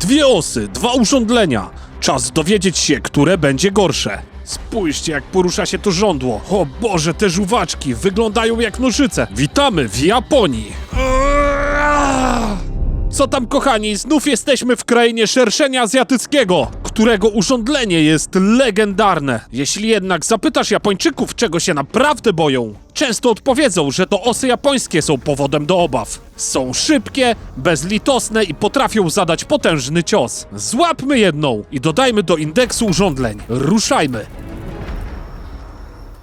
Dwie osy, dwa urządlenia. Czas dowiedzieć się, które będzie gorsze. Spójrzcie, jak porusza się to żądło. O Boże, te żuwaczki wyglądają jak nożyce. Witamy w Japonii. Co tam, kochani? Znów jesteśmy w krainie szerszenia azjatyckiego, którego urządlenie jest legendarne. Jeśli jednak zapytasz Japończyków, czego się naprawdę boją, często odpowiedzą, że to osy japońskie są powodem do obaw. Są szybkie, bezlitosne i potrafią zadać potężny cios. Złapmy jedną i dodajmy do indeksu urządleń. Ruszajmy!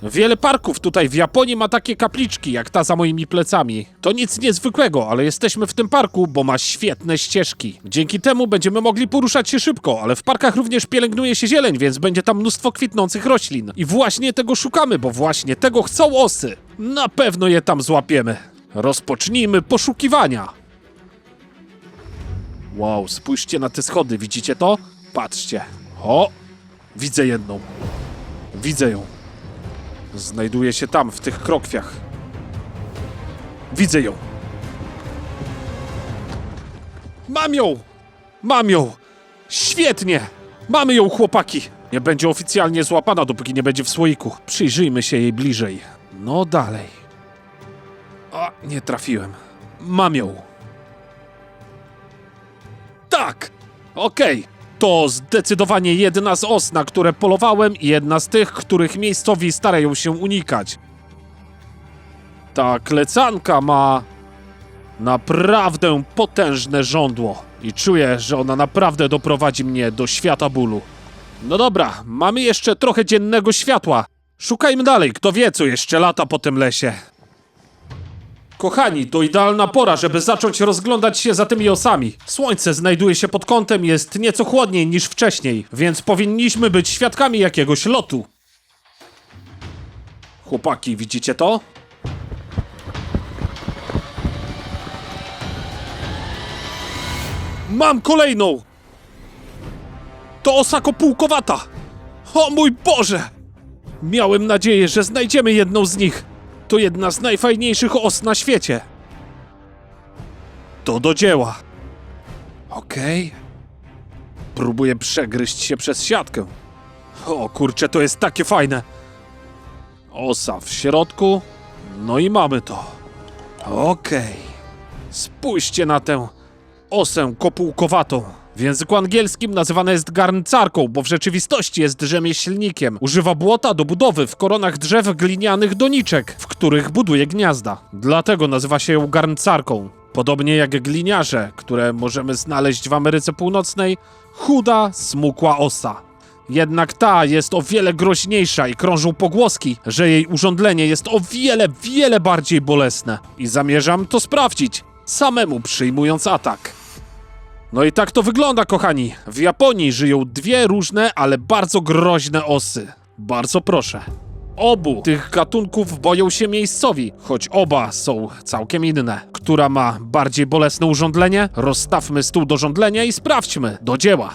Wiele parków tutaj w Japonii ma takie kapliczki, jak ta za moimi plecami. To nic niezwykłego, ale jesteśmy w tym parku, bo ma świetne ścieżki. Dzięki temu będziemy mogli poruszać się szybko, ale w parkach również pielęgnuje się zieleń, więc będzie tam mnóstwo kwitnących roślin. I właśnie tego szukamy, bo właśnie tego chcą osy. Na pewno je tam złapiemy. Rozpocznijmy poszukiwania. Wow, spójrzcie na te schody, widzicie to? Patrzcie. O, widzę jedną. Widzę ją. Znajduje się tam, w tych krokwiach. Widzę ją. Mam ją! Mam ją! Świetnie! Mamy ją, chłopaki! Nie będzie oficjalnie złapana, dopóki nie będzie w słoiku. Przyjrzyjmy się jej bliżej. No dalej. A, nie trafiłem. Mam ją. Tak! Okej. To zdecydowanie jedna z os, na które polowałem i jedna z tych, których miejscowi starają się unikać. Ta klecanka ma naprawdę potężne żądło i czuję, że ona naprawdę doprowadzi mnie do świata bólu. No dobra, mamy jeszcze trochę dziennego światła. Szukajmy dalej, kto wie, co jeszcze lata po tym lesie. Kochani, to idealna pora, żeby zacząć rozglądać się za tymi osami. Słońce znajduje się pod kątem, jest nieco chłodniej niż wcześniej, więc powinniśmy być świadkami jakiegoś lotu. Chłopaki, widzicie to? Mam kolejną! To osa kopułkowata! O mój Boże! Miałem nadzieję, że znajdziemy jedną z nich. To jedna z najfajniejszych os na świecie. To do dzieła. Okej. Próbuję przegryźć się przez siatkę. O kurczę, to jest takie fajne. Osa w środku. No i mamy to. Okej. Spójrzcie na tę osę kopułkowatą. W języku angielskim nazywana jest garncarką, bo w rzeczywistości jest rzemieślnikiem. Używa błota do budowy w koronach drzew glinianych doniczek, w których buduje gniazda. Dlatego nazywa się ją garncarką. Podobnie jak gliniarze, które możemy znaleźć w Ameryce Północnej, chuda, smukła osa. Jednak ta jest o wiele groźniejsza i krążą pogłoski, że jej urządlenie jest o wiele, wiele bardziej bolesne. I zamierzam to sprawdzić, samemu przyjmując atak. No i tak to wygląda, kochani. W Japonii żyją dwie różne, ale bardzo groźne osy. Bardzo proszę. Obu tych gatunków boją się miejscowi, choć oba są całkiem inne. Która ma bardziej bolesne urządlenie? Rozstawmy stół do żądlenia i sprawdźmy. Do dzieła.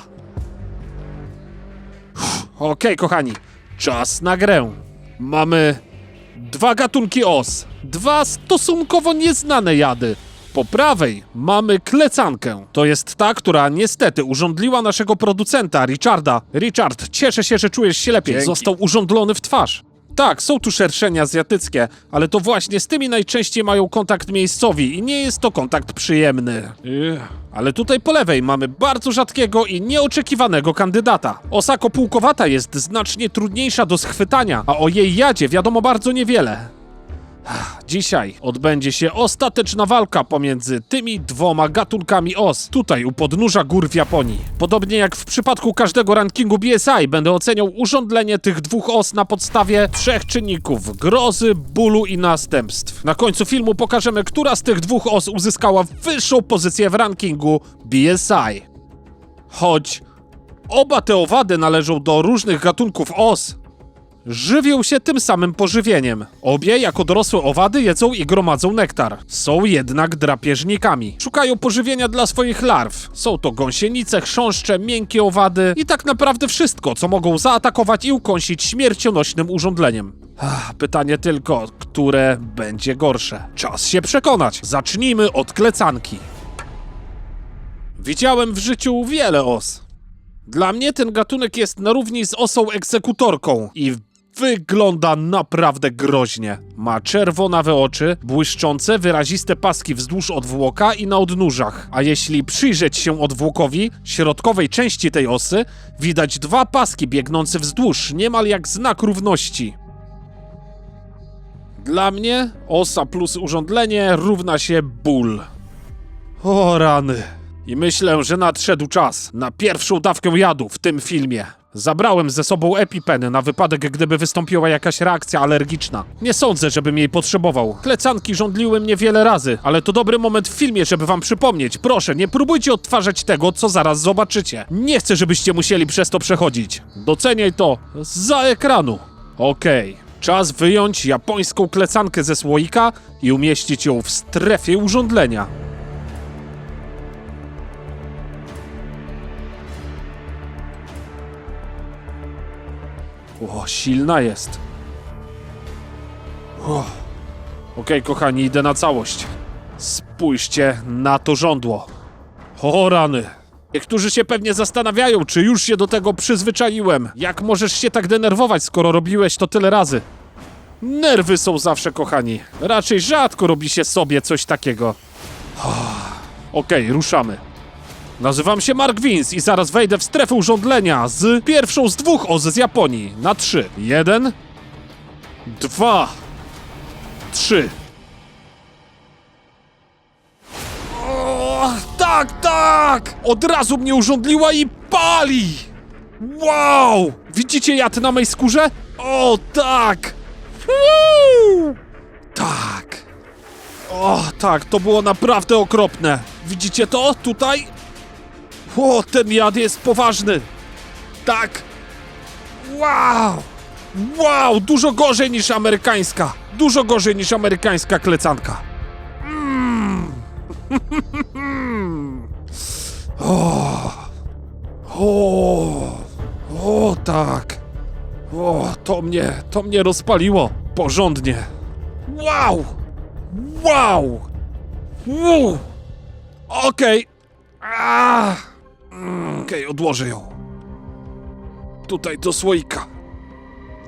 Okej, kochani. Czas na grę. Mamy dwa gatunki os. Dwa stosunkowo nieznane jady. Po prawej mamy klecankę. To jest ta, która niestety urządliła naszego producenta, Richarda. Richard, cieszę się, że czujesz się lepiej. Dzięki. Został urządlony w twarz. Tak, są tu szerszenia azjatyckie, ale to właśnie z tymi najczęściej mają kontakt miejscowi i nie jest to kontakt przyjemny. Ale tutaj po lewej mamy bardzo rzadkiego i nieoczekiwanego kandydata. Osa kopułkowata jest znacznie trudniejsza do schwytania, a o jej jadzie wiadomo bardzo niewiele. Dzisiaj odbędzie się ostateczna walka pomiędzy tymi dwoma gatunkami os, tutaj u podnóża gór w Japonii. Podobnie jak w przypadku każdego rankingu BSI, będę oceniał urządlenie tych dwóch os na podstawie trzech czynników: grozy, bólu i następstw. Na końcu filmu pokażemy, która z tych dwóch os uzyskała wyższą pozycję w rankingu BSI. Choć oba te owady należą do różnych gatunków os, żywią się tym samym pożywieniem. Obie, jako dorosłe owady, jedzą i gromadzą nektar. Są jednak drapieżnikami. Szukają pożywienia dla swoich larw. Są to gąsienice, chrząszcze, miękkie owady i tak naprawdę wszystko, co mogą zaatakować i ukąsić śmiercionośnym urządleniem. Ach, pytanie tylko, które będzie gorsze. Czas się przekonać. Zacznijmy od klecanki. Widziałem w życiu wiele os. Dla mnie ten gatunek jest na równi z osą egzekutorką i wygląda naprawdę groźnie. Ma czerwonawe oczy, błyszczące, wyraziste paski wzdłuż odwłoka i na odnóżach. A jeśli przyjrzeć się odwłokowi środkowej części tej osy, widać dwa paski biegnące wzdłuż, niemal jak znak równości. Dla mnie osa plus urządlenie równa się ból. O rany. I myślę, że nadszedł czas na pierwszą dawkę jadu w tym filmie. Zabrałem ze sobą EpiPen na wypadek, gdyby wystąpiła jakaś reakcja alergiczna. Nie sądzę, żebym jej potrzebował. Klecanki żądliły mnie wiele razy, ale to dobry moment w filmie, żeby wam przypomnieć. Proszę, nie próbujcie odtwarzać tego, co zaraz zobaczycie. Nie chcę, żebyście musieli przez to przechodzić. Doceniaj to za ekranu. Okej. Czas wyjąć japońską klecankę ze słoika i umieścić ją w strefie urządlenia. O, silna jest. Okej, kochani, idę na całość. Spójrzcie na to żądło. O rany. Niektórzy się pewnie zastanawiają, czy już się do tego przyzwyczaiłem. Jak możesz się tak denerwować, skoro robiłeś to tyle razy? Nerwy są zawsze kochani. Raczej rzadko robi się sobie coś takiego. Okej, ruszamy. Nazywam się Mark Vince i zaraz wejdę w strefę urządlenia z pierwszą z dwóch os z Japonii. Na trzy. Jeden, dwa, trzy. O, tak, tak! Od razu mnie urządliła i pali! Wow! Widzicie jad na mej skórze? O, tak! Woo! Tak. O, tak, to było naprawdę okropne. Widzicie to tutaj? O, ten jad jest poważny. Tak. Wow! Wow, dużo gorzej niż amerykańska. Dużo gorzej niż amerykańska klecanka. Mm. o. o. O, tak. O, to mnie, to mnie rozpaliło. Porządnie. Wow! Wow! Wow! Okej. Ah. Mm, Okej, odłożę ją. Tutaj do słoika.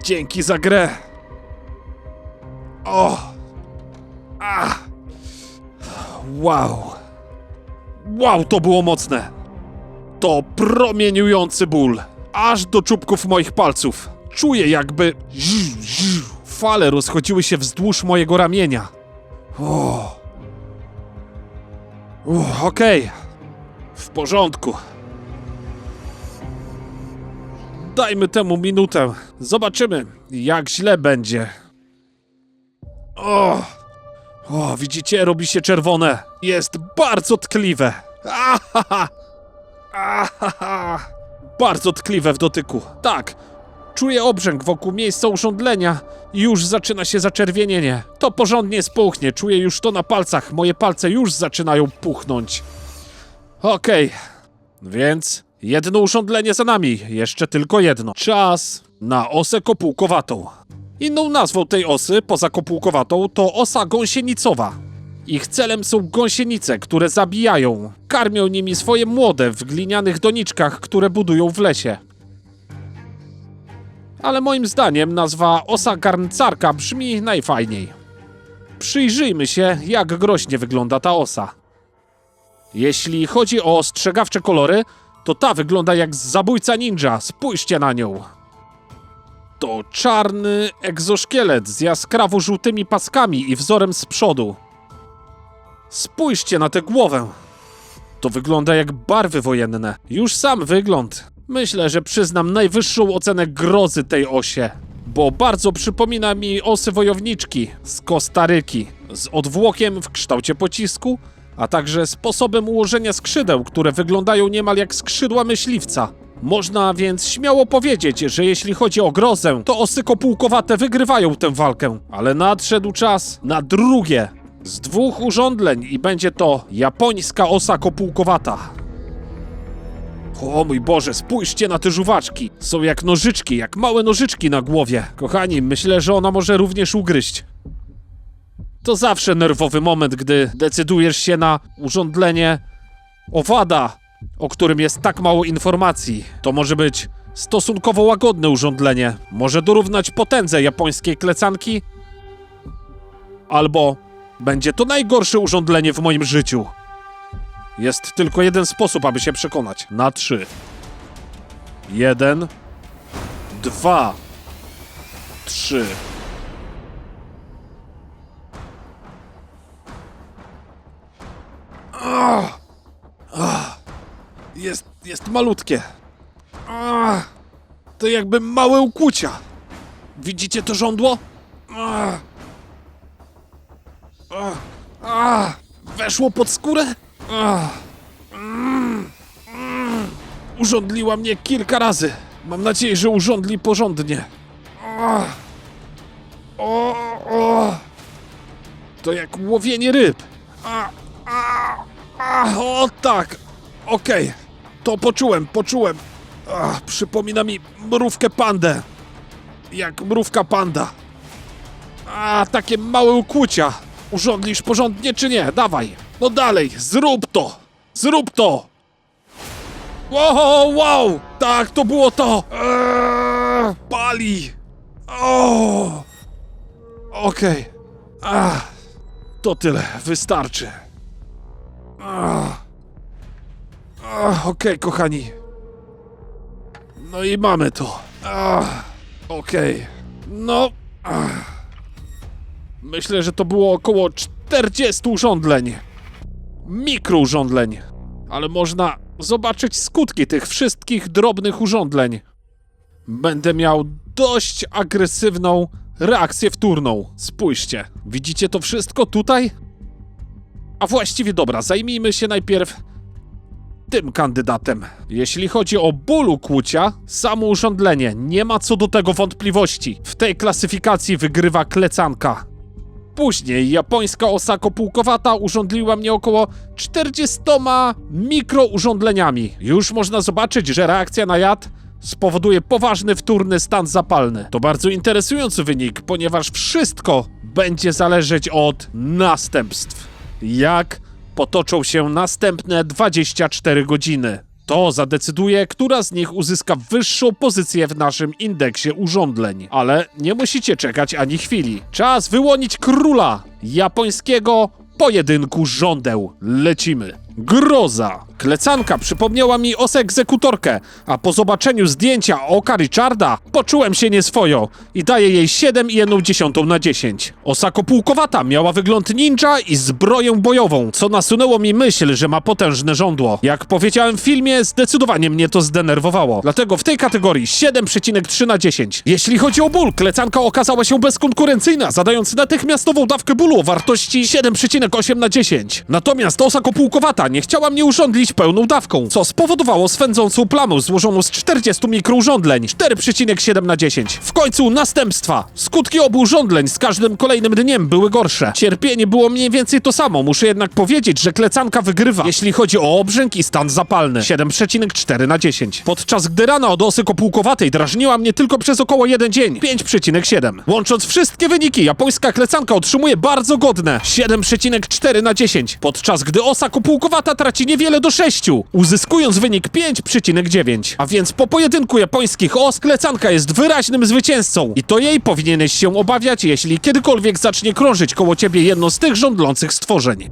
Dzięki za grę. O! A! Wow! Wow, to było mocne! To promieniujący ból. Aż do czubków moich palców. Czuję jakby... Fale rozchodziły się wzdłuż mojego ramienia. O! Uff, Okej. W porządku. Dajmy temu minutę. Zobaczymy, jak źle będzie. O! O, widzicie, robi się czerwone. Jest bardzo tkliwe. Ahaha! Ahaha! Bardzo tkliwe w dotyku. Tak. Czuję obrzęk wokół miejsca urządlenia i już zaczyna się zaczerwienienie. To porządnie spuchnie, czuję już to na palcach. Moje palce już zaczynają puchnąć. Okej, więc jedno urządlenie za nami, jeszcze tylko jedno. Czas na osę kopułkowatą. Inną nazwą tej osy, poza kopułkowatą, to osa gąsienicowa. Ich celem są gąsienice, które zabijają. Karmią nimi swoje młode w glinianych doniczkach, które budują w lesie. Ale moim zdaniem nazwa osa garncarka brzmi najfajniej. Przyjrzyjmy się, jak groźnie wygląda ta osa. Jeśli chodzi o ostrzegawcze kolory, to ta wygląda jak zabójca ninja. Spójrzcie na nią. To czarny egzoszkielet z jaskrawo żółtymi paskami i wzorem z przodu. Spójrzcie na tę głowę. To wygląda jak barwy wojenne. Już sam wygląd. Myślę, że przyznam najwyższą ocenę grozy tej osie, bo bardzo przypomina mi osy wojowniczki z Kostaryki, z odwłokiem w kształcie pocisku, a także sposobem ułożenia skrzydeł, które wyglądają niemal jak skrzydła myśliwca. Można więc śmiało powiedzieć, że jeśli chodzi o grozę, to osy kopułkowate wygrywają tę walkę, ale nadszedł czas na drugie z dwóch urządleń i będzie to japońska osa kopułkowata. O mój Boże, spójrzcie na te żuwaczki. Są jak nożyczki, jak małe nożyczki na głowie. Kochani, myślę, że ona może również ugryźć. To zawsze nerwowy moment, gdy decydujesz się na urządlenie owada, o którym jest tak mało informacji. To może być stosunkowo łagodne urządlenie. Może dorównać potędze japońskiej klecanki, albo będzie to najgorsze urządlenie w moim życiu. Jest tylko jeden sposób, aby się przekonać. Na trzy. Jeden, dwa, trzy. Jest, jest malutkie. To jakby małe ukłucia. Widzicie to żądło? Weszło pod skórę? Mm! Mm! Urządliła mnie kilka razy. Mam nadzieję, że urządli porządnie. To jak łowienie ryb. A, a, a, o tak. Okej. To poczułem, poczułem. A, przypomina mi mrówkę pandę. Jak mrówka panda. A, takie małe ukłucia. Urządlisz porządnie czy nie? Dawaj. No dalej, zrób to. Zrób to. Wow, wow! Tak, to było to! Eee, pali! O! Okej. Ach, To tyle, wystarczy. Okej, kochani. No i mamy to. Okej. No. ach. Myślę, że to było około 40 urządleń. Mikrourządleń. Ale można zobaczyć skutki tych wszystkich drobnych urządleń. Będę miał dość agresywną reakcję wtórną. Spójrzcie, widzicie to wszystko tutaj? A właściwie dobra, zajmijmy się najpierw tym kandydatem. Jeśli chodzi o ból ukłucia, samo urządlenie, nie ma co do tego wątpliwości. W tej klasyfikacji wygrywa klecanka. Później japońska Osako Pułkowata urządliła mnie około 40 mikrourządleniami. Już można zobaczyć, że reakcja na jad spowoduje poważny wtórny stan zapalny. To bardzo interesujący wynik, ponieważ wszystko będzie zależeć od następstw. Jak potoczą się następne 24 godziny. To zadecyduje, która z nich uzyska wyższą pozycję w naszym indeksie urządleń. Ale nie musicie czekać ani chwili. Czas wyłonić króla japońskiego pojedynku żądeł. Lecimy. Groza. Klecanka przypomniała mi os egzekutorkę, a po zobaczeniu zdjęcia oka Richarda poczułem się nieswojo i daję jej 7,1 na 10. Osako Pułkowata miała wygląd ninja i zbroję bojową, co nasunęło mi myśl, że ma potężne żądło. Jak powiedziałem w filmie, zdecydowanie mnie to zdenerwowało. Dlatego w tej kategorii 7,3 na 10. Jeśli chodzi o ból, klecanka okazała się bezkonkurencyjna, zadając natychmiastową dawkę bólu o wartości 7,8 na 10. Natomiast Osako Pułkowata nie chciała mnie urządlić pełną dawką, co spowodowało swędzącą plamę złożoną z 40 mikrourządleń 4,7 na 10. W końcu następstwa. Skutki obu urządleń z każdym kolejnym dniem były gorsze. Cierpienie było mniej więcej to samo, muszę jednak powiedzieć, że klecanka wygrywa, jeśli chodzi o obrzęk i stan zapalny. 7,4 na 10. Podczas gdy rana od osy kopułkowatej drażniła mnie tylko przez około jeden dzień. 5,7. Łącząc wszystkie wyniki, japońska klecanka otrzymuje bardzo godne 7,4 na 10, podczas gdy osa kopułkowata traci niewiele do 6, uzyskując wynik 5,9. A więc po pojedynku japońskich os klecanka jest wyraźnym zwycięzcą i to jej powinieneś się obawiać, jeśli kiedykolwiek zacznie krążyć koło ciebie jedno z tych żądlących stworzeń.